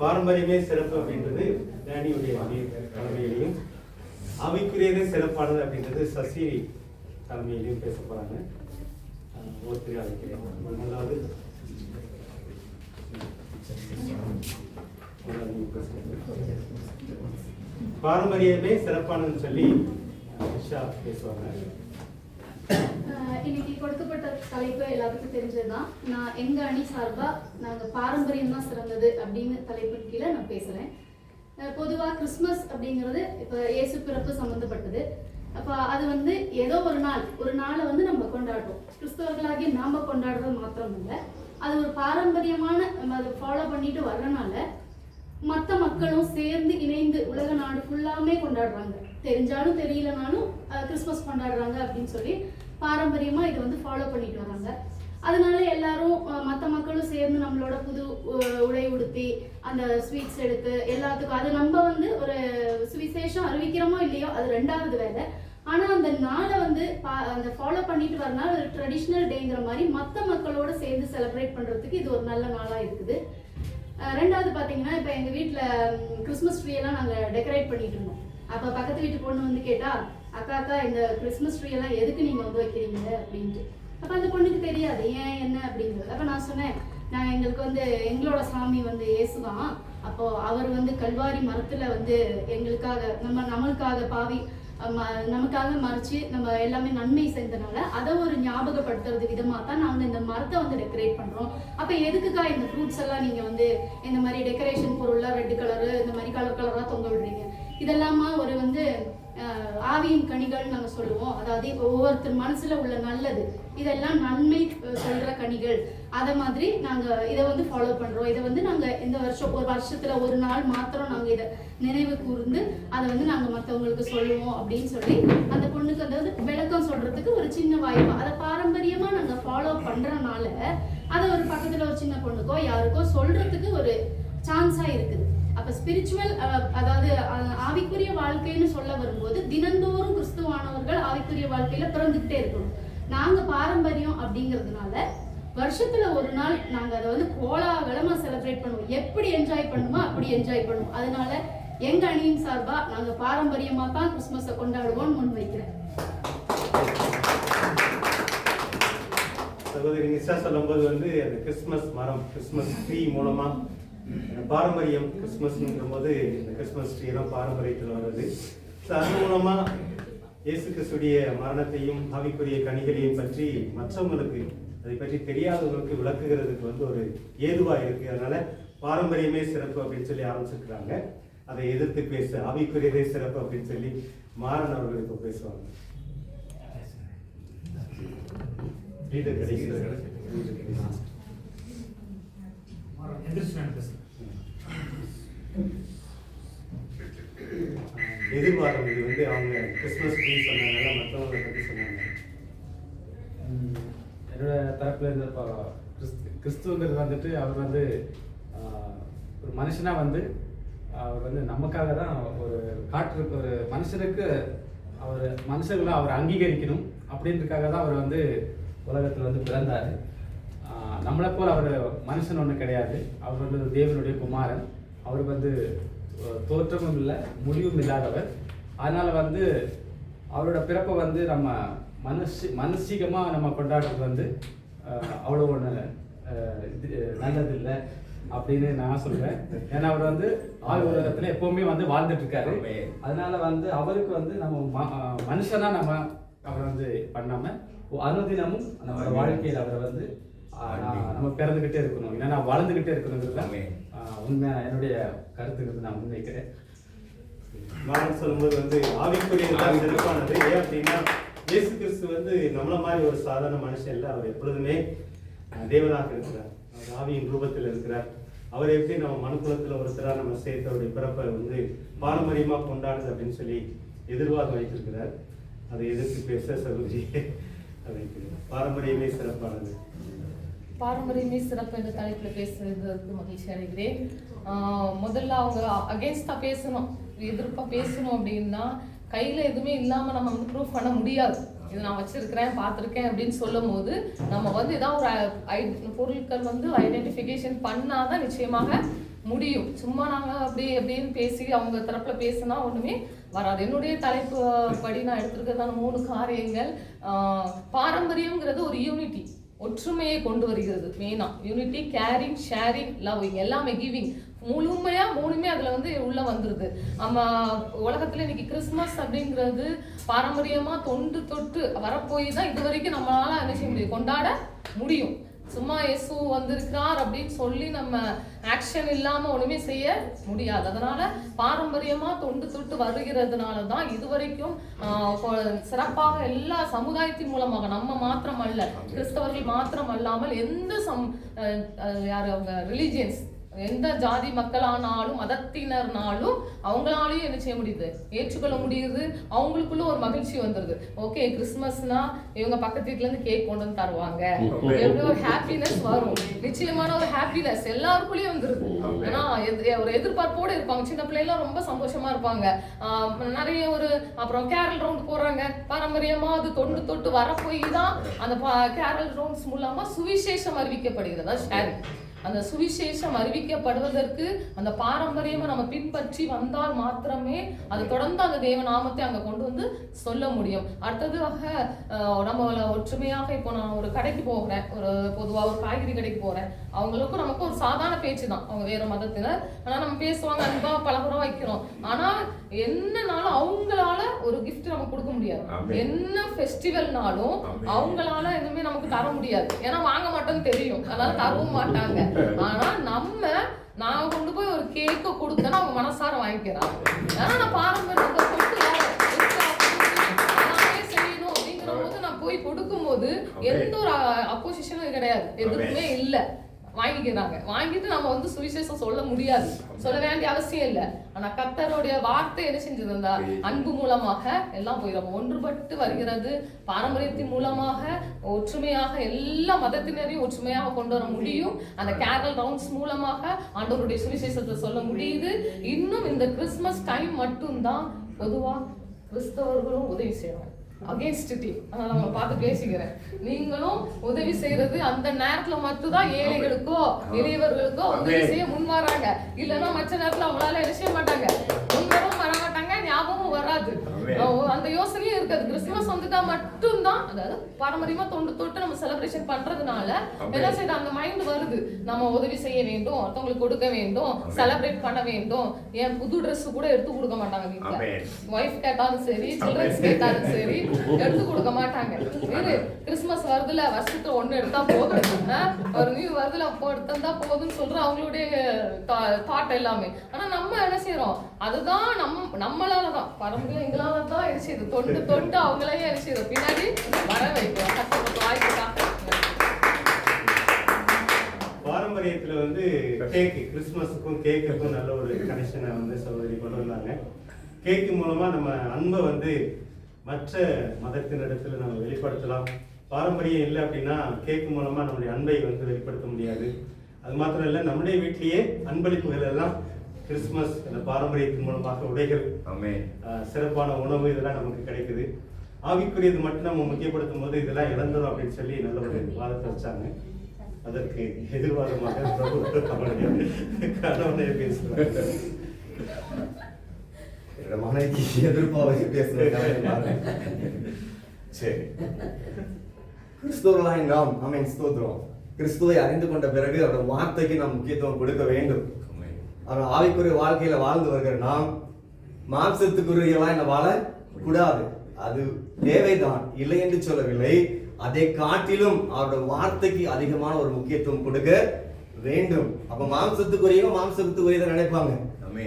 பாரம்பரியமே சிறப்பு அப்படின்றது டேனியுடைய தலைமையிலையும். அவைக்குரியதே சிறப்பானது அப்படின்றது சசி தலைமையிலையும் பேச போறாங்க. அஹ் ஒருத்தர் அழைக்கிறேன். முதலாவது பாரம்பரியமே சிறப்பானதுன்னு சொல்லி உஷா பேசுவாங்க. இன்னைக்கு கொடுக்கப்பட்ட தலைப்பு எல்லாத்துக்கும் தெரிஞ்சதுதான். நான் எங்க அணி சார்பா நாங்க பாரம்பரியம் தான் சிறந்தது அப்படின்னு தலைப்பின் கீழே நான் பேசுறேன். பொதுவா கிறிஸ்மஸ் அப்படிங்கிறது இப்ப இயேசு பிறப்பு சம்பந்தப்பட்டது. அப்ப அது வந்து ஏதோ ஒரு நாள் ஒரு நாளை வந்து நம்ம கொண்டாடுறோம். கிறிஸ்தவர்களாகி நாம கொண்டாடுறது மாத்திரம் இல்லை அது ஒரு பாரம்பரியமான நம்ம அதை ஃபாலோ பண்ணிட்டு வர்றனால மற்ற மக்களும் சேர்ந்து இணைந்து உலக நாடு ஃபுல்லாமே கொண்டாடுறாங்க. தெரிஞ்சாலும் தெரியலனாலும் கிறிஸ்மஸ் கொண்டாடுறாங்க அப்படின்னு சொல்லி பாரம்பரியமாக இதை வந்து ஃபாலோ பண்ணிட்டு வராங்க. அதனால எல்லாரும் மற்ற மக்களும் சேர்ந்து நம்மளோட புது உடை உடுத்தி அந்த ஸ்வீட்ஸ் எடுத்து எல்லாத்துக்கும் அது நம்ம வந்து ஒரு சுவிசேஷம் அறிவிக்கிறோமோ இல்லையோ அது ரெண்டாவது வேலை. ஆனால் அந்த நாளை வந்து பா- அந்த ஃபாலோ பண்ணிட்டு வரனால ஒரு ட்ரெடிஷ்னல் டேங்கிற மாதிரி மற்ற மக்களோட சேர்ந்து செலிப்ரேட் பண்ணுறதுக்கு இது ஒரு நல்ல நாளாக இருக்குது. ரெண்டாவது பார்த்தீங்கன்னா இப்போ எங்கள் வீட்டில் கிறிஸ்மஸ் ட்ரீ எல்லாம் நாங்கள் டெக்கரேட் பண்ணிட்டு இருந்தோம். அப்போ பக்கத்து வீட்டு பொண்ணு வந்து கேட்டால் அக்கா அக்கா இந்த கிறிஸ்மஸ் ட்ரீ எல்லாம் எதுக்கு நீங்க வந்து வைக்கிறீங்க? அப்படின்ட்டு. அப்ப அந்த பொண்ணுக்கு தெரியாது ஏன் என்ன அப்படிங்கிறது. அப்ப நான் சொன்னேன் நான் எங்களுக்கு வந்து எங்களோட சாமி வந்து இயேசுதான். அப்போ அவர் வந்து கல்வாரி மரத்துல வந்து எங்களுக்காக நம்ம நம்மளுக்காக பாவி ம- நமக்காக மறைச்சு நம்ம எல்லாமே நன்மை செய்தனால அதை ஒரு ஞாபகப்படுத்துறது விதமா தான் நாங்கள் இந்த மரத்தை வந்து டெக்கரேட் பண்றோம். அப்ப எதுக்குக்கா இந்த ஃப்ரூட்ஸ் எல்லாம் நீங்க வந்து இந்த மாதிரி டெக்கரேஷன் பொருள்லாம் ரெட் கலரு இந்த மாதிரி கலர் கலரா தொங்க விடுறீங்க? இதெல்லாமா ஒரு வந்து ஆவியின் கனிகள் நாங்கள் சொல்லுவோம். அதாவது இப்போ ஒவ்வொருத்தர் மனசுல உள்ள நல்லது. இதெல்லாம் நன்மை சொல்கிற சொல்ற கனிகள். அதை மாதிரி நாங்கள் இதை வந்து ஃபாலோ பண்றோம். இதை வந்து நாங்கள் இந்த வருஷம் ஒரு வருஷத்துல ஒரு நாள் மாத்திரம் நாங்கள் இதை நினைவு கூர்ந்து அதை வந்து நாங்கள் மற்றவங்களுக்கு சொல்லுவோம் அப்படின்னு சொல்லி அந்த பொண்ணுக்கு அதாவது விளக்கம் சொல்றதுக்கு ஒரு சின்ன வாய்ப்பு. அதை பாரம்பரியமா நாங்கள் ஃபாலோ பண்ணுறனால அதை ஒரு பக்கத்துல ஒரு சின்ன பொண்ணுக்கோ யாருக்கோ சொல்றதுக்கு ஒரு சான்ஸா இருக்குது. ஸ்பிரிச்சுவல் அதாவது ஆவிக்குரிய வாழ்க்கைன்னு சொல்ல வரும்போது தினந்தோறும் கிறிஸ்துவானவர்கள் ஆவிக்குரிய வாழ்க்கையில பிறந்துகிட்டே இருக்கணும். நாங்க பாரம்பரியம் அப்படிங்கிறதுனால வருஷத்துல ஒரு நாள் நாங்க அதை வந்து கோலாகலமா செலிப்ரேட் பண்ணுவோம். எப்படி என்ஜாய் பண்ணுமோ அப்படி என்ஜாய் பண்ணுவோம். அதனால எங்க அணியின் சார்பா நாங்க பாரம்பரியமா தான் கிறிஸ்மஸை கொண்டாடுவோம்னு முன் வைக்கிறேன் சகோதரி நிஷா சொல்லும்போது வந்து அந்த கிறிஸ்மஸ் மரம் கிறிஸ்மஸ் ட்ரீ மூலமா பாரம்பரியம் கிறிஸ்மஸ்ங்கிற போது இந்த கிறிஸ்மஸ் ட்ரீ எல்லாம் பாரம்பரியத்தில் வருது ஸோ அது மூலமா இயேசு கிறிஸ்துடைய மரணத்தையும் ஆவிக்குரிய கனிகளையும் பற்றி மற்றவங்களுக்கு அதை பற்றி தெரியாதவங்களுக்கு விளக்குகிறதுக்கு வந்து ஒரு ஏதுவா இருக்கு. அதனால பாரம்பரியமே சிறப்பு அப்படின்னு சொல்லி ஆரம்பிச்சிருக்கிறாங்க. அதை எதிர்த்து பேச ஆவிக்குரியதே சிறப்பு அப்படின்னு சொல்லி மாறன் அவர்கள் இப்போ பேசுவாங்க. லீடர் கிடைக்கிறது லீடர் கிடைக்கிறது. எந்திரிச்சு நான் பேசுறேன் எதிர்பார்க்கும் இது வந்து அவங்க கிறிஸ்மஸ் ட்ரீ சொன்னாங்க மற்றவங்களை பற்றி சொன்னாங்க. என்னோட தரப்புல இருந்து கிறிஸ்து கிறிஸ்துவங்கிறது வந்துட்டு அவர் வந்து ஒரு மனுஷனாக வந்து அவர் வந்து நமக்காக தான் ஒரு காற்று ஒரு மனுஷனுக்கு அவர் மனுஷர்களை அவர் அங்கீகரிக்கணும் அப்படின்றதுக்காக தான் அவர் வந்து உலகத்தில் வந்து பிறந்தார். நம்மளை போல் அவர் மனுஷன் ஒன்றும் கிடையாது. அவர் வந்து தேவனுடைய குமாரன். அவர் வந்து தோற்றமும் இல்லை முடிவும் இல்லாதவர். அதனால வந்து அவரோட பிறப்பை வந்து நம்ம மனசு மனசீகமாக நம்ம கொண்டாடுறது வந்து அவ்வளோ ஒன்று நல்லதில்லை அப்படின்னு நான் சொல்றேன். ஏன்னா அவர் வந்து ஆள் உலகத்துல எப்பவுமே வந்து வாழ்ந்துட்டு இருக்காரு. அதனால வந்து அவருக்கு வந்து நம்ம ம- அஹ், மனுஷனா நம்ம அவரை வந்து பண்ணாம அனுதினமும் நம்ம வாழ்க்கையில் அவரை வந்து நம்ம பிறந்துகிட்டே இருக்கணும். இல்லைன்னா வளர்ந்துகிட்டே இருக்கணுங்கிறது தான், அஹ், உண்மையா என்னுடைய கருத்துக்கிறது நான் முன்வைக்கிறேன். மாறன் சொல்லும்போது வந்து ஆவிக்குரியது தான் சிறப்பானது. ஏன் அப்படின்னா இயேசு கிறிஸ்து வந்து நம்மள மாதிரி ஒரு சாதாரண மனுஷன் இல்லை. அவர் எப்பொழுதுமே தேவனாக இருக்கிறார். அவர் ஆவியின் ரூபத்தில் இருக்கிறார். அவர் எப்படி நம்ம மனுக்குலத்தில் ஒருத்தரா நம்ம சேர்த்து அவருடைய பிறப்பை வந்து பாரம்பரியமா கொண்டாடுது அப்படின்னு சொல்லி எதிர்வாதம் வைத்திருக்கிறார். அதை எதிர்த்து பேச சகுஜி வைக்கிறார் பாரம்பரியமே சிறப்பானது. பாரம்பரியமே சிறப்பு என்ற தலைப்பில் பேசுறதுக்கு மகிழ்ச்சி அடைகிறேன். ஆஹ் முதல்ல அவங்க அகேன்ஸ்டாக பேசணும். எதிர்ப்பாக பேசணும் அப்படின்னா கையில் எதுவுமே இல்லாமல் நம்ம வந்து ப்ரூஃப் பண்ண முடியாது. இது நான் வச்சிருக்கிறேன் பார்த்துருக்கேன் அப்படின்னு சொல்லும் போது நம்ம வந்து ஏதாவது ஒரு ஐ- பொருட்கள் வந்து ஐடென்டிஃபிகேஷன் பண்ணாதான் நிச்சயமாக முடியும். சும்மா நாங்கள் அப்படி அப்படின்னு பேசி அவங்க தரப்புல பேசினா ஒண்ணுமே வராது. என்னுடைய தலைப்பு படி நான் எடுத்திருக்கிறதான மூணு காரியங்கள். பாரம்பரியங்கிறது ஒரு யூனிட்டி ஒற்றுமையை கொண்டு வருகிறது மெயினா யூனிட்டி கேரிங் ஷேரிங் லவ்விங் எல்லாமே கிவிங் முழுமையா மூணுமே அதுல வந்து உள்ள வந்துருது. நம்ம உலகத்துல இன்னைக்கு கிறிஸ்மஸ் அப்படிங்கிறது பாரம்பரியமா தொண்டு தொட்டு வரப்போய் தான் இது வரைக்கும் நம்மளால என்ன செய்ய முடியும்? கொண்டாட முடியும். சும்மா இயேசு வந்திருக்கிறார் அப்படின்னு சொல்லி நம்ம ஆக்ஷன் இல்லாம ஒண்ணுமே செய்ய முடியாது. அதனால பாரம்பரியமா தொண்டு தொட்டு வருகிறதுனால தான் இதுவரைக்கும் வரைக்கும் சிறப்பாக எல்லா சமுதாயத்தின் மூலமாக நம்ம மாத்திரம் அல்ல கிறிஸ்தவர்கள் மாத்திரம் அல்லாமல் எந்த சம் யாரு அவங்க ரிலிஜியன்ஸ் எந்த ஜாதி மக்களானாலும் மதத்தினர்னாலும் அவங்களாலையும் என்ன செய்ய முடியுது? ஏற்றுக்கொள்ள முடியுது. அவங்களுக்குள்ள ஒரு மகிழ்ச்சி வந்துருது. ஓகே கிறிஸ்மஸ்னா இவங்க பக்கத்து வீட்டுல இருந்து கேக் கொண்டு வந்து தருவாங்க. எப்படி ஒரு ஹாப்பினஸ் வரும். நிச்சயமான ஒரு ஹாப்பினஸ் எல்லாருக்குள்ளயும் வந்துருது. ஏன்னா எது- ஒரு எதிர்பார்ப்போட இருப்பாங்க. சின்ன பிள்ளைலாம் ரொம்ப சந்தோஷமா இருப்பாங்க. ஆஹ் நிறைய ஒரு அப்புறம் கேரல் ரவுண்ட் போடுறாங்க. பாரம்பரியமா அது தொண்டு தொட்டு வரப்போய் தான் அந்த கேரல் ரவுண்ட்ஸ் மூலமா சுவிசேஷம் அறிவிக்கப்படுகிறது. ஷேரிங் அந்த சுவிசேஷம் அறிவிக்கப்படுவதற்கு அந்த பாரம்பரியமா நம்ம பின்பற்றி வந்தால் மாத்திரமே அது தொடர்ந்து அந்த தேவ நாமத்தை அங்க கொண்டு வந்து சொல்ல முடியும். அடுத்ததாக ஆஹ், நம்ம ஒற்றுமையாக இப்போ நான் ஒரு கடைக்கு போகிறேன். ஒரு பொதுவா ஒரு காய்கறி கடைக்கு போறேன். அவங்களுக்கும் நமக்கும் ஒரு சாதாரண பேச்சு தான் அவங்க வேற மதத்தினர். ஆனா நம்ம பேசுவாங்க அன்பா பலகுறம் வைக்கிறோம். ஆனா என்னனாலும் அவங்களால ஒரு gift நம்ம கொடுக்க முடியாது. என்ன ஃபெஸ்டிவல்னாலும். அவங்களால எதுவுமே நமக்கு தர முடியாது. ஏன்னா வாங்க மாட்டோம்னு தெரியும். அதனால தரவும் மாட்டாங்க. ஆனா நம்ம நான் கொண்டு போய் ஒரு கேக்க கொடுத்தேன்னா அவங்க மனசார வாங்கிக்கிறாங்க ஏன்னா நான் பாரம்பரியத்தை செய்யணும் அப்படிங்கிற போது நான் போய் கொடுக்கும்போது எந்த ஒரு அப்போசிஷனும் கிடையாது. எதுவுமே இல்ல. வாங்கிக்கிறாங்க. வாங்கிட்டு நம்ம வந்து சுவிசேஷம் சொல்ல முடியாது. சொல்ல வேண்டிய அவசியம் இல்லை. ஆனா கத்தருடைய வார்த்தை என்ன செஞ்சிருந்தா அன்பு மூலமாக எல்லாம் போயிடும் ஒன்றுபட்டு வருகிறது. பாரம்பரியத்தின் மூலமாக ஒற்றுமையாக எல்லா மதத்தினரையும் ஒற்றுமையாக கொண்டு வர முடியும். அந்த கேரல் ரவுண்ட்ஸ் மூலமாக ஆண்டவருடைய சுவிசேஷத்தை சொல்ல முடியுது. இன்னும் இந்த கிறிஸ்மஸ் டைம் மட்டும்தான் பொதுவாக கிறிஸ்தவர்களும் உதவி செய்வாங்க. அகேன்ஸ்ட் டீம் அதனால அவங்க பார்த்து பேசிக்கிறேன். நீங்களும் உதவி செய்யறது அந்த நேரத்துல மட்டும்தான் ஏழைகளுக்கோ எளியவர்களுக்கோ உதவி செய்ய முன் வராங்க இல்லைன்னா மற்ற நேரத்துல அவங்களால என்ன செய்ய மாட்டாங்க? அந்த யோசனையும் இருக்காது. கிறிஸ்துமஸ் வந்துட்டா மட்டும்தான் அதாவது பாரம்பரியமா தொண்டு தொட்டு நம்ம செலிப்ரேஷன் பண்றதுனால. என்ன செய்யுது? அந்த மைண்ட் வருது. நம்ம உதவி செய்ய வேண்டும் ஒருத்தவங்களுக்கு கொடுக்க வேண்டும் செலிப்ரேட் பண்ண வேண்டும். ஏன் புது Dress கூட எடுத்து கொடுக்க மாட்டாங்க வீட்டுல. ஒய்ஃப் கேட்டாலும் சரி சில்ட்ரன்ஸ் கேட்டாலும் சரி எடுத்து கொடுக்க மாட்டாங்க. இது கிறிஸ்மஸ் வருதுல வருஷத்துல ஒண்ணு எடுத்தா போதும்? ஒரு நியூ வருதுல அப்போ எடுத்தா போதும்னு சொல்ற அவங்களுடைய தாட் எல்லாமே. ஆனா நம்ம என்ன செய்யறோம் அதுதான் நம் நம்மளாலதான். பாரம்பரியம் எங்களால தான் என்ன தொண்டு தொண்டு அவங்களையும் என்ன பின்னாடி வர வைக்கும் பாரம்பரியத்துல வந்து கேக்கு கிறிஸ்மஸுக்கும் கேக்குக்கும் நல்ல ஒரு கனெக்ஷனை வந்து சகோதரி கொண்டு வந்தாங்க. கேக்கு மூலமா நம்ம அன்பை வந்து மற்ற மதத்தினிடத்துல நம்ம வெளிப்படுத்தலாம். பாரம்பரியம் இல்லை அப்படின்னா கேக்கு மூலமா நம்முடைய அன்பை வந்து வெளிப்படுத்த முடியாது. அது மாத்திரம் இல்லை நம்முடைய வீட்டிலேயே அன்பளிப்புகள் எல்லாம் கிறிஸ்மஸ் அந்த பாரம்பரியத்தின் மூலமாக உடைகள் சிறப்பான உணவு இதெல்லாம் நமக்கு கிடைக்குது. ஆவிக்குரியது மட்டும் நம்ம முக்கியப்படுத்தும் போது இதெல்லாம் இழந்துடும் அப்படின்னு சொல்லி நல்ல ஒரு வாதத்தை வச்சாங்க. அதற்கு எதிர்வாதமாக பிரபு அவருடைய கணவனை மனைவிக்கு எதிர்ப்பாக பேசுறேன் சரி. கிறிஸ்துவர்களாய் நாம் ஆமென் ஸ்தோத்திரம். கிறிஸ்துவை அறிந்து கொண்ட பிறகு அவருடைய வார்த்தைக்கு நாம் முக்கியத்துவம் கொடுக்க வேண்டும். அவர் ஆவிக்குரிய வாழ்க்கையில வாழ்ந்து வருகிற நாம் மாம்சத்துக்குரியவா என்ன வாழ கூடாது. அது தேவைதான். இல்லை என்று சொல்லவில்லை. அதை காட்டிலும் அவருடைய வார்த்தைக்கு அதிகமான ஒரு முக்கியத்துவம் கொடுக்க வேண்டும். அப்ப மாம்சத்துக்குரியவங்க மாம்சத்துக்குரியதை நினைப்பாங்க.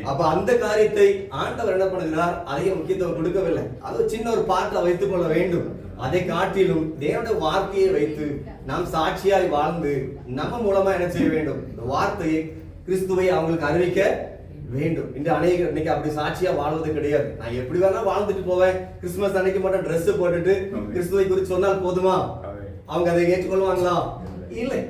அப்ப அந்த காரியத்தை ஆண்டவர் என்ன பண்ணுகிறார்? அதிக முக்கியத்துவம் கொடுக்கவில்லை. அது சின்ன ஒரு பாட்டை வைத்துக் கொள்ள வேண்டும். அதை காட்டிலும் தேவனுடைய வார்த்தையை வைத்து நாம் சாட்சியாய் வாழ்ந்து நம்ம மூலமா என்ன செய்ய வேண்டும்? இந்த வார்த்தையை கிறிஸ்துவை அவங்களுக்கு அறிவிக்க வேண்டும். இன்று அநேகர் இன்னைக்கு அப்படி சாட்சியா வாழ்வது கிடையாது. நான் எப்படி வேணா வாழ்ந்துட்டு போவேன். கிறிஸ்துமஸ் அன்னைக்கு மட்டும் Dress போட்டுட்டு. கிறிஸ்துவை குறித்து சொன்னால் போதுமா. அவங்க அதை ஏற்றுக்கொள்வாங்களா? இல்லை.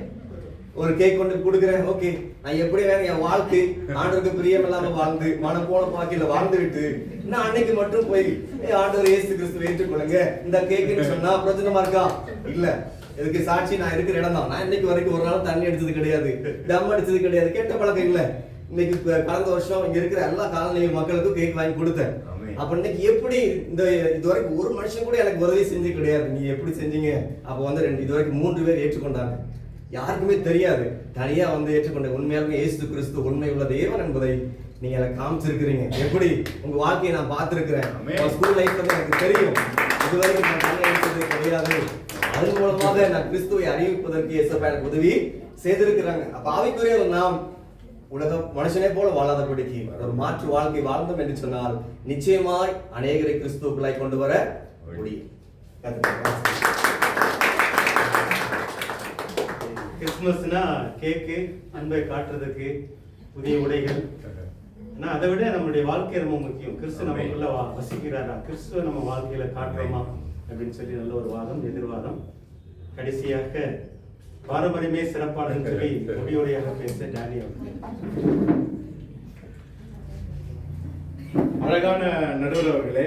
ஒரு கேக் கொண்டு கொடுக்குறேன். ஓகே. நான் எப்படி வேணும் என் வாழ்க்கை ஆண்டவருக்கு பிரியம் இல்லாம வாழ்ந்து மனம் போல பாக்கில வாழ்ந்து விட்டு நான் அன்னைக்கு மட்டும் போய் "ஏய், ஆண்டவர் இயேசு கிறிஸ்துவை ஏற்றுக்கொள்ளுங்க. இந்த கேக்குன்னு சொன்னா பிரச்சனமா இருக்கா? இல்ல. இதுக்கு சாட்சி? நான் இருக்கிற இடம் தான். நான் இன்னைக்கு வரைக்கும் ஒரு நாள் தண்ணி அடிச்சது கிடையாது. தம் அடிச்சது கிடையாது. கெட்ட பழக்கம் இல்ல. இன்னைக்கு கடந்த வருஷம் இங்க இருக்கிற எல்லா காலநிலை மக்களுக்கும் கேக் வாங்கி கொடுத்தேன். அப்ப இன்னைக்கு எப்படி இந்த இதுவரைக்கும் ஒரு மனுஷன் கூட எனக்கு உதவி செஞ்சு கிடையாது. நீங்க எப்படி செஞ்சீங்க? அப்ப வந்து ரெண்டு இதுவரைக்கும் மூன்று பேர் ஏற்றுக்கொண்டாங்க. யாருக்குமே தெரியாது. தனியா வந்து ஏற்றுக்கொண்ட உண்மையாலுமே இயேசு கிறிஸ்து உண்மை உள்ள தேவன் என்பதை நீங்க எனக்கு காமிச்சிருக்கிறீங்க. எப்படி? உங்க வாழ்க்கையை நான் பார்த்திருக்கிறேன். ஸ்கூல் லைஃப் வந்து எனக்கு தெரியும். இதுவரைக்கும் நான் தனியா இருந்தது கிடையாது. அதன் மூலமாக நான் கிறிஸ்துவை அறிவிப்பதற்கு இயேசப்பா எனக்கு உதவி செய்திருக்கிறாங்க. அப்ப ஆவிக்குரிய நாம் உலகம் மனுஷனே போல வாழாதபடிக்கு ஒரு மாற்று வாழ்க்கை வாழ்ந்தோம் என்று சொன்னால் நிச்சயமாய் அநேகரை கிறிஸ்துவுக்குள்ளாய் கொண்டு வர முடியும். கிறிஸ்துமஸ்னா கேக்கு அன்பை காட்டுறதுக்கு புதிய உடைகள். ஆனா அதை விட நம்மளுடைய வாழ்க்கை ரொம்ப முக்கியம். கிறிஸ்து நமக்குள்ள வசிக்கிறாரா? கிறிஸ்துவ நம்ம வாழ்க்கையில காட்டுறோமா? அப்படின்னு சொல்லி நல்ல ஒரு வாதம் எதிர்வாதம். கடைசியாக பாரம்பரியமே சிறப்பானன்னு சொல்லி முடிவுரையாக பேச டேனி அழகான நடுவர் அவர்களே.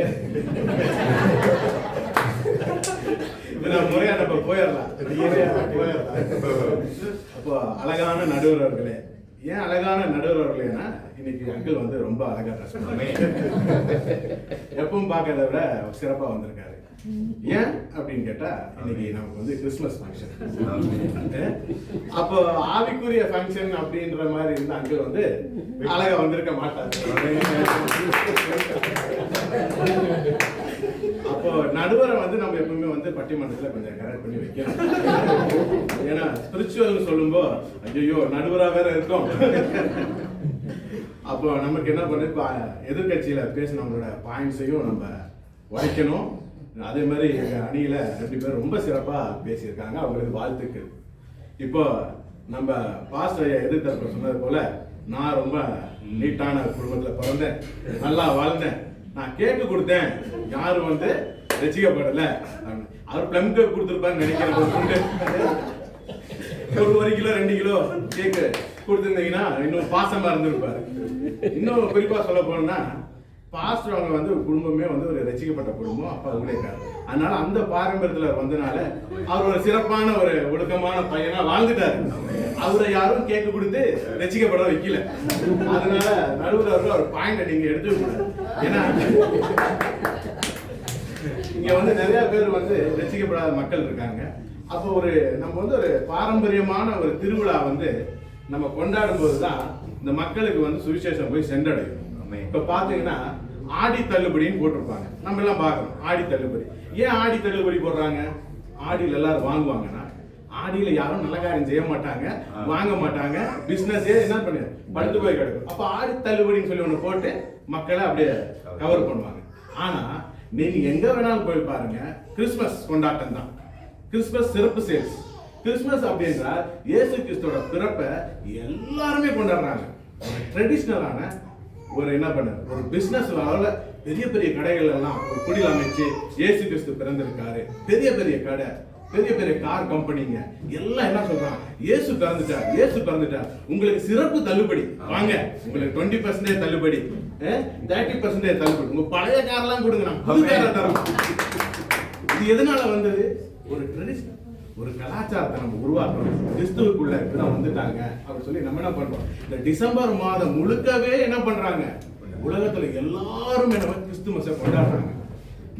நான் முறையா நம்ம போயிடலாம். போயிடலாம். அப்போ அழகான நடுவர் அவர்களே. ஏன் அழகான நடுவர் அவர்களேனா இன்னைக்கு அங்கிள் வந்து ரொம்ப அழகா எப்பவும் பார்க்கறத விட சிறப்பா வந்திருக்காரு. ஏன்? அப்படின்னு கேட்டா இன்னைக்கு நமக்கு வந்து கிறிஸ்துமஸ் ஃபங்க்ஷன் அப்போ ஆவிக்குரிய ஃபங்க்ஷன் அப்படின்ற மாதிரி இருந்த அங்கிள் வந்து அழகா வந்திருக்க மாட்டாரு அப்போ நடுவரை வந்து நம்ம எப்பவுமே வந்து பட்டிமன்றத்துல கொஞ்சம் கரெக்ட் பண்ணி வைக்கணும். ஏன்னா ஸ்பிரிச்சுவல் சொல்லும்போ ஐயோ நடுவரா வேற இருக்கும். அப்போ நமக்கு என்ன பண்ணு இப்போ எதிர்கட்சியில பேசினவங்களோட பாயிண்ட்ஸையும் நம்ம உடைக்கணும். அதே மாதிரி எங்கள் அணியில் ரெண்டு பேரும் ரொம்ப சிறப்பாக பேசியிருக்காங்க. அவங்களுக்கு வாழ்த்துக்கள். இப்போ நம்ம பாஸ்டர் எதிர்த்தரப்பு சொன்னது போல நான் ரொம்ப நீட்டான குடும்பத்தில் பிறந்தேன். நல்லா வாழ்ந்தேன். நான் கேக்கு கொடுத்தேன். யாரும் வந்து ரசிக்கப்படல. அவர் பிளம் கேக் கொடுத்துருப்பான்னு நினைக்கிறேன். ஒரு ஒரு ஒரு கிலோ ரெண்டு கிலோ கேக்கு கொடுத்துருந்தீங்கன்னா இன்னும் பாசமா இருந்திருப்பாரு. இன்னும் குறிப்பா சொல்ல போனோம்னா பாஸ்டர் அவங்க வந்து குடும்பமே வந்து ஒரு ரசிக்கப்பட்ட குடும்பம் அப்பா ஊழியக்காரர் அதனால அந்த பாரம்பரியத்துல வந்தனால அவர் ஒரு சிறப்பான ஒரு ஒழுக்கமான பையனா வாழ்ந்துட்டாரு. அவரை யாரும் கேட்க கொடுத்து ரசிக்கப்பட வைக்கல. அதனால நடுவில் அவர்கள் ஒரு பாயிண்ட் நீங்க எடுத்து ஏன்னா இங்க வந்து நிறைய பேர் வந்து ரசிக்கப்படாத மக்கள் இருக்காங்க. அப்போ ஒரு நம்ம வந்து ஒரு பாரம்பரியமான ஒரு திருவிழா வந்து நம்ம கொண்டாடும் போது தான் இந்த மக்களுக்கு வந்து சுவிசேஷம் போய் சென்றடையும். இப்ப பாத்தீங்கன்னா ஆடி தள்ளுபடின்னு போட்டிருப்பாங்க. நம்ம எல்லாம் பார்க்கறோம் ஆடி தள்ளுபடி. ஏன் ஆடி தள்ளுபடி போடுறாங்க? ஆடியில் எல்லாரும் வாங்குவாங்கன்னா ஆடியில யாரும் நல்ல காரியம் செய்ய மாட்டாங்க வாங்க மாட்டாங்க பிசினஸே என்ன பண்ணு படுத்து போய் கிடக்கும். அப்ப ஆடி தள்ளுபடின்னு சொல்லி ஒண்ணு போட்டு மக்களை அப்படியே கவர் பண்ணுவாங்க. ஆனா நீங்க எங்க வேணாலும் போய் பாருங்க கிறிஸ்மஸ் கொண்டாட்டம் தான். கிறிஸ்மஸ் சிறப்பு சேல்ஸ் கிறிஸ்மஸ் அப்படின்றா இயேசு கிறிஸ்துவோட பிறப்பை எல்லாருமே கொண்டாடுறாங்க. ட்ரெடிஷ்னலான ஒரு என்ன பண்ணார்? ஒரு பிசினஸ் லெவல்ல பெரிய பெரிய கடைகள் எல்லாம் ஒரு குடில் அமைச்சு இயேசு கிறிஸ்து பிறந்திருக்காரு. பெரிய பெரிய கடை பெரிய பெரிய கார் கம்பெனிங்க எல்லாம் என்ன சொல்றான் ஏசு பிறந்துட்டா ஏசு பிறந்துட்டா உங்களுக்கு சிறப்பு தள்ளுபடி. வாங்க உங்களுக்கு டுவெண்ட்டி பர்சன்டேஜ் தள்ளுபடி. தேர்ட்டி பர்சன்டேஜ் தள்ளுபடி. உங்க பழைய கார்லாம் கொடுங்க நான் புது காரை தரோம் இது எதனால வந்தது? ஒரு ட்ரெடிஷனல் ஒரு கலாச்சாரத்தை நம்ம உருவாக்கணும். கிறிஸ்துவுக்குள்ள இப்பதான் வந்துட்டாங்க. அப்படின்னு சொல்லி நம்ம என்ன பண்றோம்? இந்த டிசம்பர் மாதம் முழுக்கவே என்ன பண்றாங்க? உலகத்துல எல்லாரும் என்ன கிறிஸ்துமஸை கொண்டாடுறாங்க.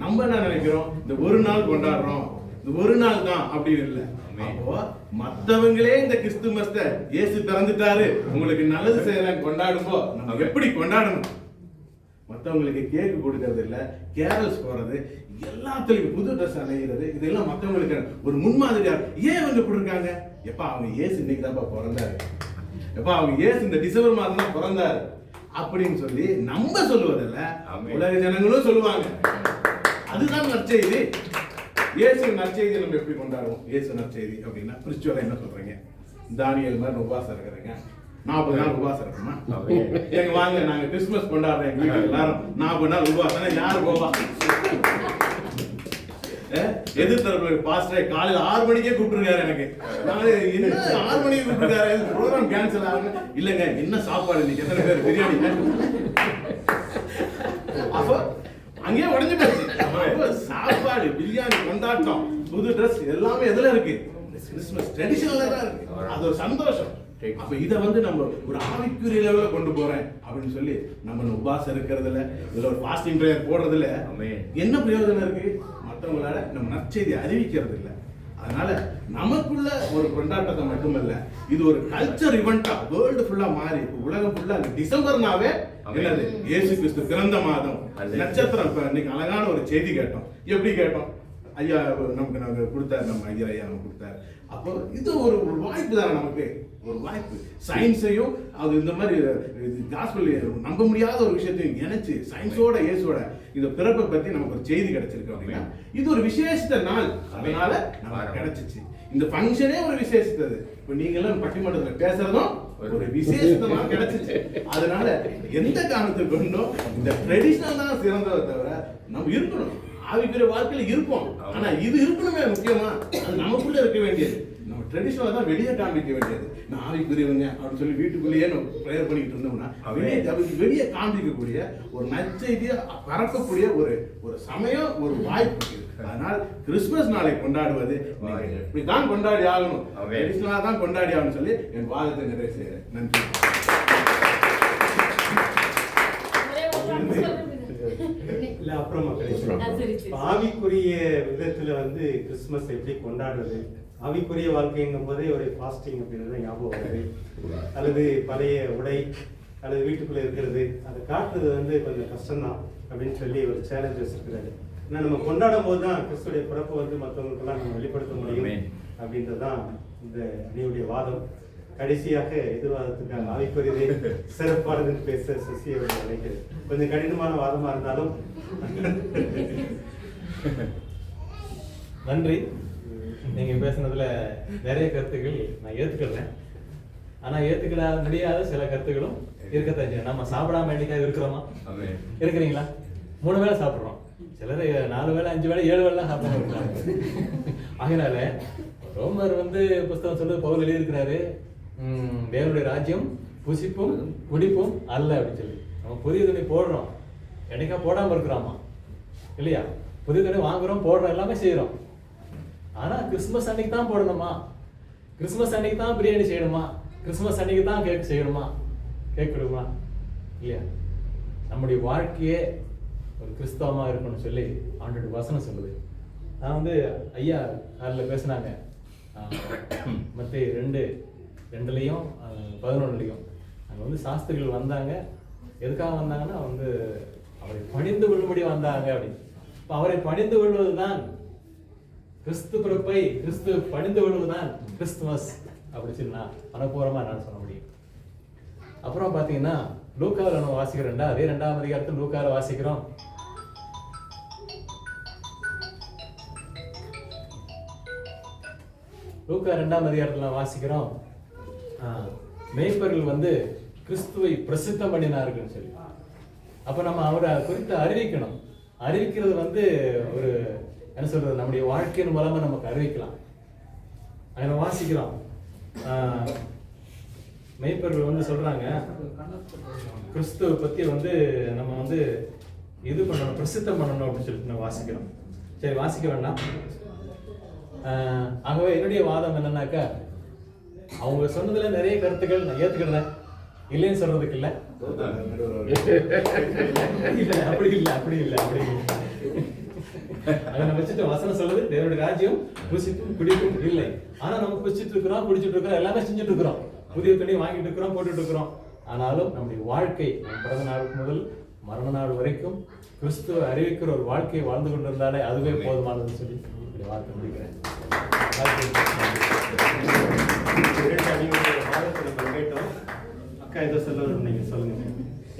நம்ம என்ன நினைக்கிறோம்? இந்த ஒரு நாள் கொண்டாடுறோம். இந்த ஒரு நாள் தான் அப்படின்னு இல்லை. அப்போ மத்தவங்களே இந்த கிறிஸ்துமஸ்த இயேசு பிறந்துட்டாரு. உங்களுக்கு நல்லது செய்யலாம் கொண்டாடும்போ நம்ம எப்படி கொண்டாடணும்? மத்தவங்களுக்கு கேக் கொடுக்கறது இல்ல கேரல்ஸ் போறது எல்லாத்துலயும் புது ட்ரெஸ் அணிகிறது இதெல்லாம் மத்தவங்களுக்கு ஒரு முன்மாதிரியா ஏன் வந்து இப்படி இருக்காங்க எப்பா அவங்க ஏசு இன்னைக்கு தான்ப்பா பிறந்தாரு. எப்பா அவங்க ஏசு இந்த டிசம்பர் மாதம் தான் பிறந்தாரு. அப்படின்னு சொல்லி நம்ம சொல்லுவதில்ல. உலக ஜனங்களும் சொல்லுவாங்க. அதுதான் நற்செய்தி. இயேசு நற்செய்தி நம்ம எப்படி கொண்டாடுவோம்? இயேசு நற்செய்தி அப்படின்னா பிரிச்சுவலா என்ன சொல்றீங்க? தானியல் மாதிரி உபவாசம் இருக்கிறீங்க. நாற்பது நாள் உபவாசம் இருக்குமா. எங்க வாங்க நாங்க கிறிஸ்துமஸ் கொண்டாடுறோம் எங்க வீட்டுல எல்லாரும். நாற்பது நாள் உபவாசம் யாரு போவா அஹ், எதிர் தரப்புல பாஸ்டர் காலையில ஆறு மணிக்கே கூப்பிட்டுருக்காரு எனக்கு. ஆறு மணிக்கு கூப்பிட்டுருக்காரு? ப்ரோக்ராம் கேன்சல் ஆகுது இல்லைங்க என்ன சாப்பாடு இன்னைக்கு? எத்தனை பேர்? பிரியாணி. அப்போ அங்கேயே உடஞ்சு போச்சு. சாப்பாடு பிரியாணி கொண்டாட்டம் புது ட்ரெஸ் எல்லாமே எதுல இருக்கு. கிறிஸ்துமஸ் ட்ரெடிஷனல்ல தான் இருக்கு. அது ஒரு சந்தோஷம். அப்ப இத வந்து நம்ம ஒரு ஆவிக்குரிய லெவல்ல கொண்டு போறேன் அப்படின்னு சொல்லி நம்ம உபாசம் இருக்கிறதுல இதுல ஒரு ஃபாஸ்டிங் ப்ரேயர் போடுறதுல. என்ன பிரயோஜனம் இருக்கு? மற்றவங்களால நம்ம நற்செய்தி அறிவிக்கிறது இல்ல அதனால நமக்குள்ள ஒரு கொண்டாட்டத்தை மட்டுமல்ல இது ஒரு கல்ச்சர் இவெண்டா வேர்ல்டு ஃபுல்லா மாறி உலகம் ஃபுல்லா டிசம்பர்னாவே. என்னது? இயேசு கிறிஸ்து பிறந்த மாதம். நட்சத்திரம் இப்ப இன்னைக்கு அழகான ஒரு செய்தி கேட்டோம். எப்படி கேட்டோம்? ஐயா நமக்கு நமக்கு கொடுத்தாரு நம்ம ஐயா ஐயா நமக்கு கொடுத்தாரு. அப்போ இது ஒரு ஒரு வாய்ப்பு தானே நமக்கு. ஒரு வாய்ப்பு. சயின்ஸையும் அது இந்த மாதிரி இது காஸ்பல் நம்ப முடியாத ஒரு விஷயத்தையும் இணைச்சு சயின்ஸோட இயேசுவோட இந்த பிறப்பை பத்தி நமக்கு ஒரு செய்தி கிடைச்சிருக்கு அப்படின்னா இது ஒரு விசேஷித்த நாள். அதனால நமக்கு கிடைச்சிச்சு. இந்த ஃபங்க்ஷனே ஒரு விசேஷித்தது. இப்போ நீங்க எல்லாம் பட்டிமன்றத்துல பேசுறதும் ஒரு விசேஷமா கிடைச்சிச்சு. அதனால எந்த காரணத்துக்கு கொண்டும் இந்த ட்ரெடிஷனல் தான் சிறந்ததை தவிர நம்ம இருக்கணும். ஆவிக்குரிய வாழ்க்கையில இருப்போம். ஆனா இது இருக்கணுமே முக்கியமா அது நமக்குள்ள இருக்க வேண்டியது. நம்ம ட்ரெடிஷனலா தான் வெளியே காண்பிக்க வேண்டியது. நான் ஆவிக்குரியவங்க அப்படின்னு சொல்லி வீட்டுக்குள்ளேயே நம்ம ப்ரேயர் பண்ணிட்டு இருந்தோம்னா வெளியே வெளியே காண்பிக்கக்கூடிய ஒரு நற்செய்தியை பரப்பக்கூடிய ஒரு ஒரு சமயம் ஒரு வாய்ப்பு அதனால் கிறிஸ்துமஸ் நாளை கொண்டாடுவது நீங்க இப்படிதான் கொண்டாடி ஆகணும். ஆமென். ட்ரெடிஷனலா தான் கொண்டாடி ஆகணும்னு சொல்லி என் வாதத்தை நிறைவு செய்கிறேன். நன்றி ஒரே ஒரு வார்த்தை சொல்லுங்க. இல்ல அப்புறமா ஆ, சரி, சரி. இப்ப ஆவிக்குரிய விதத்துல வந்து கிறிஸ்துமஸ் எப்படி கொண்டாடுறது? ஆவிக்குரிய வாழ்க்கைங்கும் போதே ஒரு ஃபாஸ்டிங் அப்படின்றது ஞாபகம் வருது. அல்லது பழைய உடை அல்லது வீட்டுக்குள்ள இருக்கிறது அதை காட்டுறது வந்து கொஞ்சம் கஷ்டம்தான் அப்படின்னு சொல்லி ஒரு சேலஞ்ச் வச்சிருக்கிறாரு. ஏன்னா நம்ம கொண்டாடும் போது தான் கிறிஸ்துடைய பிறப்பை வந்து மற்றவங்களுக்கெல்லாம் நம்ம வெளிப்படுத்த முடியும். அப்படின்றதுதான் இந்த அணியுடைய வாதம். கடைசியாக எதிர்வாதத்துக்காக ஆவிக்குரியதே சிறப்பானதுன்னு பேச சசி அவர்கள் நினைக்கிறேன். கொஞ்சம் கடினமான வாதமா இருந்தாலும் நன்றி. நீங்க பேசுனதுல நிறைய கருத்துக்கள் நான் ஏத்துக்கிறேன். ஆனா ஏத்துக்கிட முடியாத சில கருத்துக்களும் இருக்கத்தான் செய்யும். நம்ம சாப்பிடாம என்னைக்காவது இருக்கிறோமா. இருக்கிறீங்களா? மூணு வேளை சாப்பிடுறோம். சிலர் நாலு வேளை அஞ்சு வேளை ஏழு சாப்பிடாம இருக்காங்க அதனால ரோமர் வந்து புஸ்தகம் சொல்லுது பவுல் எழுதியிருக்கிறாரு. தேவனுடைய ராஜ்யம் புசிப்பும் குடிப்பும் அல்ல அப்படின்னு சொல்லி. நம்ம புதிய துணி போடுறோம். என்னைக்கா போடாம இருக்கிறோமா? இல்லையா? புதிய துணி வாங்குறோம் போடுறோம் எல்லாமே செய்கிறோம் ஆனால் கிறிஸ்மஸ் அன்னைக்கு தான் போடணுமா? கிறிஸ்மஸ் அன்னைக்கு தான் பிரியாணி செய்யணுமா? கிறிஸ்மஸ் அன்னைக்கு தான் கேக் செய்யணுமா? கேக் கொடுக்குமா இல்லையா? நம்முடைய வாழ்க்கையே ஒரு கிறிஸ்தவமாக இருக்கணும்னு சொல்லி ஆண்டோட வசனம் சொல்லுது. நான் வந்து ஐயா அதில் பேசினாங்க. மற்ற ரெண்டு ரெண்டுலேயும் பதினொன்றுலையும் அங்கே வந்து சாஸ்திரிகள் வந்தாங்க. எதுக்காக வந்தாங்கன்னா வந்து அவரை பணிந்து கொள்ளும்படி வந்தாங்க அப்படின்னு. அவரை பணிந்து கொள்வதுதான் கிறிஸ்து பிறப்பை கிறிஸ்து பணிந்து கொள்வதுதான் கிறிஸ்துமஸ் அப்படி சொன்னா மனப்பூர்வமா நான் சொல்ல முடியும். அப்புறம் பார்த்தீங்கன்னா லூக்காவில் நம்ம வாசிக்கிறோம்டா அதே ரெண்டாம் அதிகாரத்தில் லூக்காவில் வாசிக்கிறோம். லூக்கா ரெண்டாம் அதிகாரத்தில் வாசிக்கிறோம். மெய்ப்பர்கள் வந்து கிறிஸ்துவை பிரசித்தம் பண்ணினார்கள்னு சொல்லி. அப்போ நம்ம அவரை குறித்து அறிவிக்கணும். அறிவிக்கிறது வந்து ஒரு என்ன சொல்றது நம்முடைய வாழ்க்கையின் மூலமா நமக்கு அறிவிக்கலாம். அதில் வாசிக்கிறோம். மெய்ப்பர்கள் வந்து சொல்றாங்க கிறிஸ்துவ பத்தி வந்து நம்ம வந்து இது பண்ணணும் பிரசித்தம் பண்ணணும் அப்படின்னு சொல்லிட்டு நம்ம வாசிக்கிறோம். சரி வாசிக்க வேண்டாம். ஆகவே என்னுடைய வாதம் என்னன்னாக்கா அவங்க சொன்னதுல நிறைய கருத்துக்கள் நான் ஏத்துக்கிறேன் இல்லைன்னு சொல்றதுக்கு இல்லை. இல்ல அப்படி இல்ல அப்படி இல்ல அப்படி இல்ல. அதை நம்ம வச்சுட்டு வசனம் சொல்லுது தேவனுடைய ராஜ்யம் புசிப்பும் குடிப்பும் இல்லை. ஆனா நம்ம புசிச்சிட்டு இருக்கிறோம் குடிச்சிட்டு இருக்கிறோம் எல்லாமே செஞ்சுட்டு இருக்கிறோம். புதிய துணி வாங்கிட்டு இருக்கிறோம் போட்டுட்டு இருக்கிறோம். ஆனாலும் நம்முடைய வாழ்க்கை நம் பிறந்த நாளுக்கு முதல் மரண நாள் வரைக்கும் கிறிஸ்துவ அறிவிக்கிற ஒரு வாழ்க்கையை வாழ்ந்து கொண்டிருந்தாலே அதுவே போதுமானதுன்னு சொல்லி இப்படி வார்த்தை முடிக்கிறேன். இரண்டு கேட்டோம் அக்கா ஏதோ சொல்ல நீங்க சொல்லுங்க.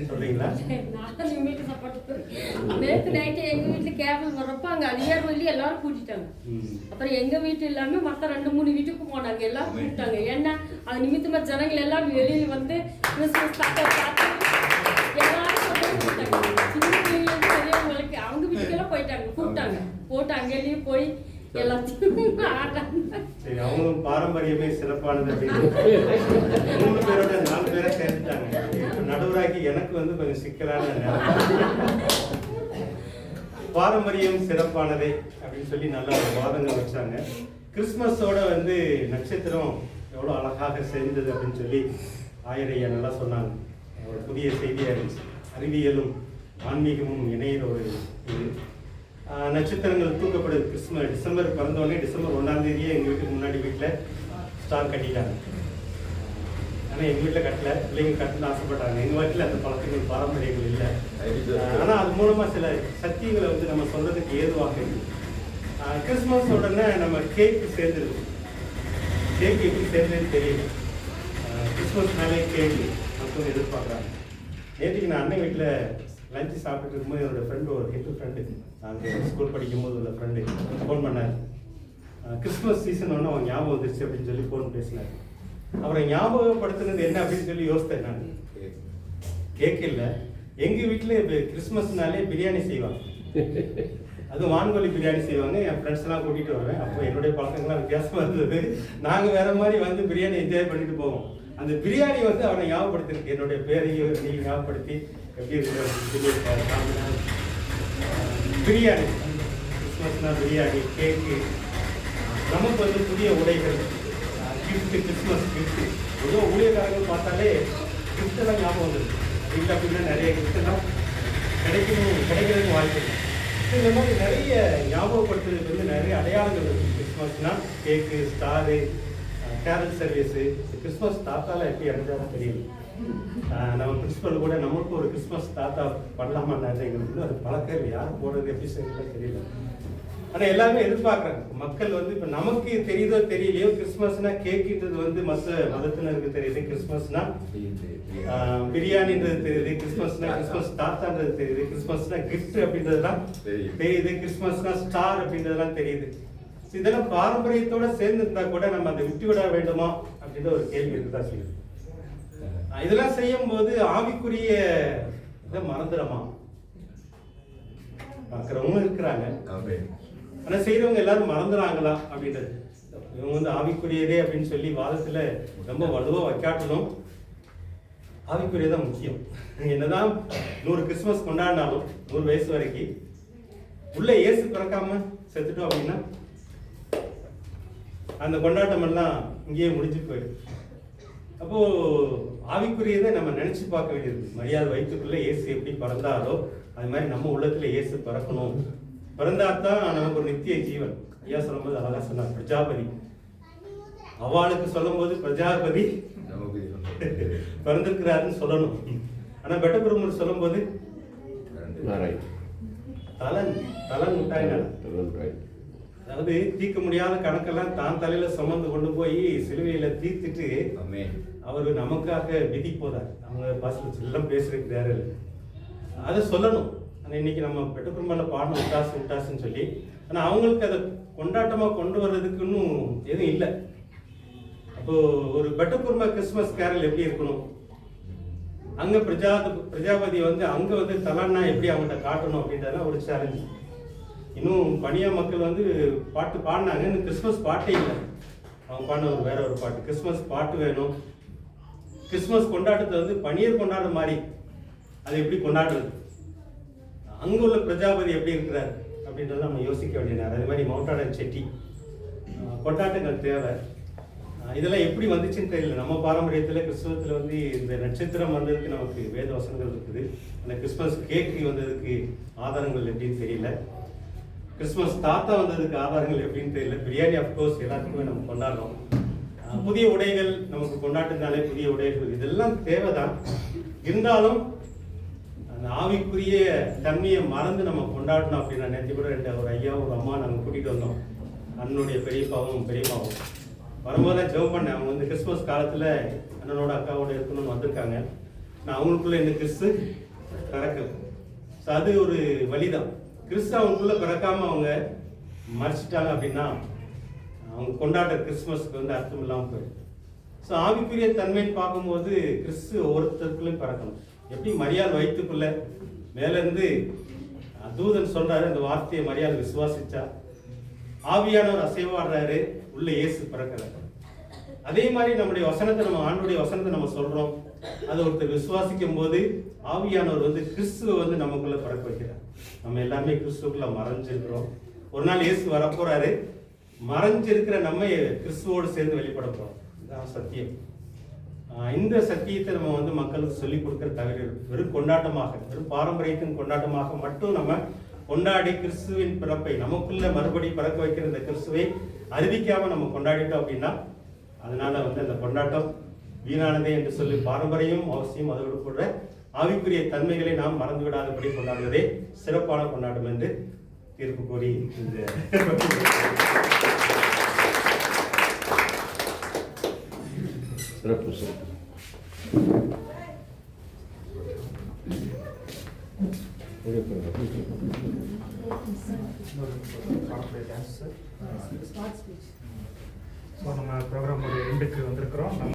சொல்றீங்களா? நேற்று நைட்டு எங்க வீட்டுல கேபிள் வர்றப்ப அங்க அதிகார வழி எல்லாரும் கூட்டிட்டாங்க. ம். அப்புறம் எங்க வீட்டு இல்லாம மத்த ரெண்டு மூணு வீட்டுக்கு போனாங்க. எல்லாரும் கூப்பிட்டாங்க. ஏன்னா அது நிமித்தமா ஜனங்கள் எல்லாம் வெளியில வந்து கிறிஸ்துமஸ் தாத்தா பார்த்து எல்லாரும் கூப்பிட்டாங்க. சின்ன பிள்ளைங்களுக்கு பெரியவங்களுக்கு அவங்க வீட்டுக்கெல்லாம் போயிட்டாங்க. கூப்பிட்டாங்க. போட்டு அங்கேயும் போய் சரி. அவங்களும் பாரம்பரியமே சிறப்பானது அப்படின்னு. மூணு பேரோட நாலு பேரை சேர்ந்துட்டாங்க இப்ப நடுவராகி எனக்கு வந்து கொஞ்சம் சிக்கலான நேரம் பாரம்பரியம் சிறப்பானதே அப்படின்னு சொல்லி நல்ல ஒரு வாதங்கள் வச்சாங்க. கிறிஸ்மஸோட வந்து நட்சத்திரம் எவ்வளோ அழகாக சேர்ந்தது அப்படின்னு சொல்லி ஆயரையா நல்லா சொன்னாங்க. ஒரு புதிய செய்தியாக இருந்துச்சு. அறிவியலும் ஆன்மீகமும் இணையிற ஒரு இது. நட்சத்திரங்கள் தூக்கப்படுது கிறிஸ்மஸ் டிசம்பர் பிறந்தோடனே டிசம்பர் ஒன்றாம் தேதியே எங்கள் வீட்டுக்கு முன்னாடி வீட்டில் ஸ்டார் கட்டிட்டாங்க. ஆனால் எங்கள் வீட்டில் கட்டல. பிள்ளைங்க கட்டணும்னு ஆசைப்பட்டாங்க. எங்கள் வீட்டில் அந்த பழக்கங்கள் பாரம்பரியங்கள் இல்லை. ஆனால் அது மூலமாக சில சத்தியங்களை வந்து நம்ம சொல்றதுக்கு ஏதுவாக கிறிஸ்துமஸ் கிறிஸ்மஸ் உடனே நம்ம கேக்கு சேர்ந்துருக்கு கேக் எப்படி சேர்ந்ததுன்னு தெரியல. கிறிஸ்மஸ் மேலே கேக்கு மக்கள் எதிர்பார்க்குறாங்க. நேற்றுக்கு நான் அண்ணன் வீட்டில் லஞ்சு சாப்பிட்டு இருக்கும்போது என்னோட ஃப்ரெண்டு ஒரு ஹிந்து ஃப்ரெண்டு நாங்கள் ஸ்கூல் படிக்கும் போது உள்ள ஃப்ரெண்டு ஃபோன் பண்ணார். கிறிஸ்மஸ் சீசன் ஒன்று அவன் ஞாபகம் வந்துருச்சு அப்படின்னு சொல்லி ஃபோன் பேசினார். அவரை ஞாபகப்படுத்துனது என்ன அப்படின்னு சொல்லி யோசித்தேன் நான். கேக் இல்லை. எங்கள் வீட்டில் இப்போ கிறிஸ்மஸ்னாலே பிரியாணி செய்வாங்க. அது வான்கோழி பிரியாணி செய்வாங்க. என் ஃப்ரெண்ட்ஸ் எல்லாம் கூட்டிட்டு வருவேன். அப்போ என்னுடைய பழக்கங்கள்லாம் வித்தியாசமா இருந்தது. நாங்க வேற மாதிரி வந்து பிரியாணி என்ஜாய் பண்ணிட்டு போவோம். அந்த பிரியாணி வந்து அவனை ஞாபகப்படுத்திருக்கு என்னுடைய பேரையும் நீ ஞாபகப்படுத்தி எப்படி இருக்கு அப்படின்னு பிரியாணி கிறிஸ்மஸ்னா பிரியாணி கேக்கு நமக்கு வந்து புதிய உடைகள் கிஃப்ட்டு கிறிஸ்மஸ் கிஃப்ட்டு ஏதோ ஊழியக்காரங்க பார்த்தாலே gift ஞாபகம் வந்துருக்கு வீட்டில் அப்படின்னா நிறைய gift எல்லாம் கிடைக்கணும் கிடைக்கிறதுக்கு வாய்ப்பு இல்லை. இந்த மாதிரி நிறைய ஞாபகப்படுத்துறதுக்கு வந்து நிறைய அடையாளங்கள் இருக்குது கிறிஸ்மஸ்னால் cake star carol uh, service Christmas தாத்தாலாம் எப்படி அடைஞ்சாலும் தெரியல நம்ம பிரின்சிபல் கூட நமக்கு ஒரு கிறிஸ்மஸ் தாத்தா பண்ணலாமான்னு எங்களுக்கு அது பழக்கம் இல்லை யார் போடுறது எப்படி செய்யறது தெரியல. ஆனா எல்லாருமே எதிர்பார்க்கறாங்க. மக்கள் வந்து இப்ப நமக்கு தெரியுதோ தெரியலையோ கிறிஸ்மஸ்னா கேக்குன்றது வந்து மற்ற மதத்தினருக்கு தெரியுது கிறிஸ்மஸ்னா ஆஹ் பிரியாணின்றது தெரியுது கிறிஸ்மஸ்னா கிறிஸ்மஸ் தாத்தான்றது தெரியுது கிறிஸ்மஸ்னா கிஃப்ட் அப்படின்றதுலாம் தெரியுது. கிறிஸ்மஸ்னா ஸ்டார் அப்படின்றதெல்லாம் தெரியுது. இதெல்லாம் பாரம்பரியத்தோட சேர்ந்து இருந்தா கூட நம்ம அதை விட்டு விட வேண்டுமா அப்படின்ற ஒரு கேள்வி இருக்குதான் செய்யுது இதெல்லாம் செய்யும் போது ஆவிக்குரிய இதை மறந்துடமா? பார்க்குறவங்க இருக்கிறாங்க. ஆனா செய்யறவங்க எல்லாரும் மறந்துறாங்களா அப்படின்றது. இவங்க வந்து ஆவிக்குரியதே அப்படின்னு சொல்லி வாதத்துல ரொம்ப வலுவா வைக்காட்டணும். ஆவிக்குரியதான் முக்கியம். என்னதான் நூறு கிறிஸ்மஸ் கொண்டாடினாலும் நூறு வயசு வரைக்கும் உள்ள இயேசு பிறக்காம செத்துட்டோம் அப்படின்னா அந்த கொண்டாட்டம் எல்லாம் இங்கேயே முடிஞ்சு போயிடும். அப்போ ஆவிக்குரியதை நம்ம நினைச்சு பார்க்க வேண்டியது. மரியாதை வயிற்றுக்குள்ள இயேசு எப்படி பிறந்தாரோ அது மாதிரி நம்ம உள்ளத்துல இயேசு பிறக்கணும். பிறந்தாதான் நமக்கு ஒரு நித்திய ஜீவன். ஐயா சொல்லும்போது அழகா சொன்னார் பிரஜாபதி. அவளுக்கு சொல்லும்போது பிரஜாபதி பிறந்திருக்கிறாருன்னு சொல்லணும். ஆனா பெட்டபெருமர் சொல்லும்போது தலன் தலன் முட்டாய் அதாவது தீர்க்க முடியாத கணக்கெல்லாம் தான் தலையில சுமந்து கொண்டு போய் சிலுவையில தீர்த்துட்டு அவர் நமக்காக விதி போதார் அவங்க பாசல பேசுறதுக்கு இல்லை அதை சொல்லணும். ஆனா இன்னைக்கு நம்ம பெட்டுக்குருமல்ல பாடணும் விட்டாசு விட்டாசுன்னு சொல்லி ஆனா அவங்களுக்கு அதை கொண்டாட்டமா கொண்டு வர்றதுக்கு இன்னும் எதுவும் இல்லை. அப்போ ஒரு பெட்டக்குரும கிறிஸ்மஸ் கேரல் எப்படி இருக்கணும்? அங்க பிரஜா பிரஜாபதி வந்து அங்க வந்து தலான்னா எப்படி அவங்கள்ட்ட காட்டணும் அப்படின்றதெல்லாம் ஒரு சேலஞ்ச் இன்னும் பனியா மக்கள் வந்து பாட்டு பாடினாங்க. இன்னும் கிறிஸ்மஸ் பாட்டே இல்லை. அவங்க பாடின ஒரு வேற ஒரு பாட்டு கிறிஸ்மஸ் பாட்டு வேணும். கிறிஸ்மஸ் கொண்டாட்டத்தை வந்து பனியர் கொண்டாடுற மாதிரி. அதை எப்படி கொண்டாடுறது? அங்கே உள்ள பிரஜாபதி எப்படி இருக்கிறார் அப்படின்றத நம்ம யோசிக்க வேண்டிய நேரம். அதே மாதிரி மவுண்டாடன் செட்டி. கொண்டாட்டங்கள் தேவை. இதெல்லாம் எப்படி வந்துச்சுன்னு தெரியல. நம்ம பாரம்பரியத்தில் கிறிஸ்துவத்தில் வந்து இந்த நட்சத்திரம் வந்ததுக்கு நமக்கு வேத வசனங்கள் இருக்குது. அந்த கிறிஸ்மஸ் கேக்கு வந்ததுக்கு ஆதாரங்கள் எப்படின்னு தெரியல. கிறிஸ்மஸ் தாத்தா வந்ததுக்கு ஆதாரங்கள் எப்படின்னு தெரியல. பிரியாணி அஃப்கோர்ஸ் எல்லாத்துக்குமே நம்ம கொண்டாடுறோம். புதிய உடைகள் நமக்கு கொண்டாட்டத்தினாலே புதிய உடைகள். இதெல்லாம் தேவைதான். இருந்தாலும் அந்த ஆவிக்குரிய தன்மையை மறந்து நம்ம கொண்டாடணும் அப்படின்னு நேற்று கூட ரெண்டு ஒரு ஐயா ஒரு அம்மா நாங்கள் கூட்டிகிட்டு வந்தோம். அண்ணனுடைய பெரியப்பாவும் பெரியப்பாவும் வரும்போது தான் ஜெபம் பண்ணேன். அவங்க வந்து கிறிஸ்மஸ் காலத்தில் அண்ணனோட அக்காவோட இருக்கணும்னு வந்திருக்காங்க. நான் அவங்களுக்குள்ள இந்த கிறிஸ்து பிறக்கல ஸோ அது ஒரு வழிதான். கிறிஸ்து அவங்களுக்குள்ள பிறக்காம அவங்க மறைச்சிட்டாங்க அப்படின்னா அவங்க கொண்டாடுற கிறிஸ்மஸ்க்கு வந்து அர்த்தம் இல்லாமல் போயிடும் ஸோ ஆவிக்குரிய தன்மைன்னு பார்க்கும்போது கிறிஸ்து ஒவ்வொருத்தருக்குள்ளேயும் பிறக்கணும். எப்படி மரியாதை வயிற்றுக்குள்ள மேலேருந்து தூதன் சொல்றாரு அந்த வார்த்தையை மரியாதை விசுவாசிச்சா? ஆவியானவர் அசைவாடுறாரு உள்ள இயேசு பிறக்கிறார் அதே மாதிரி நம்முடைய வசனத்தை நம்ம ஆண்டுடைய வசனத்தை நம்ம சொல்றோம். அதை ஒருத்தர் விசுவாசிக்கும் போது ஆவியானவர் வந்து கிறிஸ்துவ வந்து நமக்குள்ள பிறக்க வைக்கிறார். நம்ம எல்லாமே கிறிஸ்துக்குள்ள மறைஞ்சிருக்கிறோம். ஒரு நாள் இயேசு வரப்போறாரு. மறைஞ்சிருக்கிற நம்ம கிறிஸ்துவோடு சேர்ந்து வெளிப்பட போறோம். இதுதான் சத்தியம். ஆஹ் இந்த சத்தியத்தை நம்ம வந்து மக்களுக்கு சொல்லிக் கொடுக்கிற தவிர வெறும் கொண்டாட்டமாக வெறும் பாரம்பரியத்தின் கொண்டாட்டமாக மட்டும் நம்ம கொண்டாடி கிறிஸ்துவின் பிறப்பை நமக்குள்ள மறுபடி பிறக்க வைக்கிற இந்த கிறிஸ்துவை அறிவிக்காம நம்ம கொண்டாடிட்டோம் அப்படின்னா அதனால வந்து அந்த கொண்டாட்டம் வீணானதே என்று சொல்லி பாரம்பரியம் அவசியம் அதோடு கூட ஆவிக்குரிய தன்மைகளை நாம் மறந்து விடாதபடி கொண்டாடுவதே சிறப்பான கொண்டாட்டம் என்று தீர்ப்பு கூறி இந்த சிறப்பு சிறப்பு. ஸோ நம்ம ப்ரோக்ராமோட எண்டுக்கு வந்திருக்கிறோம். நம்ம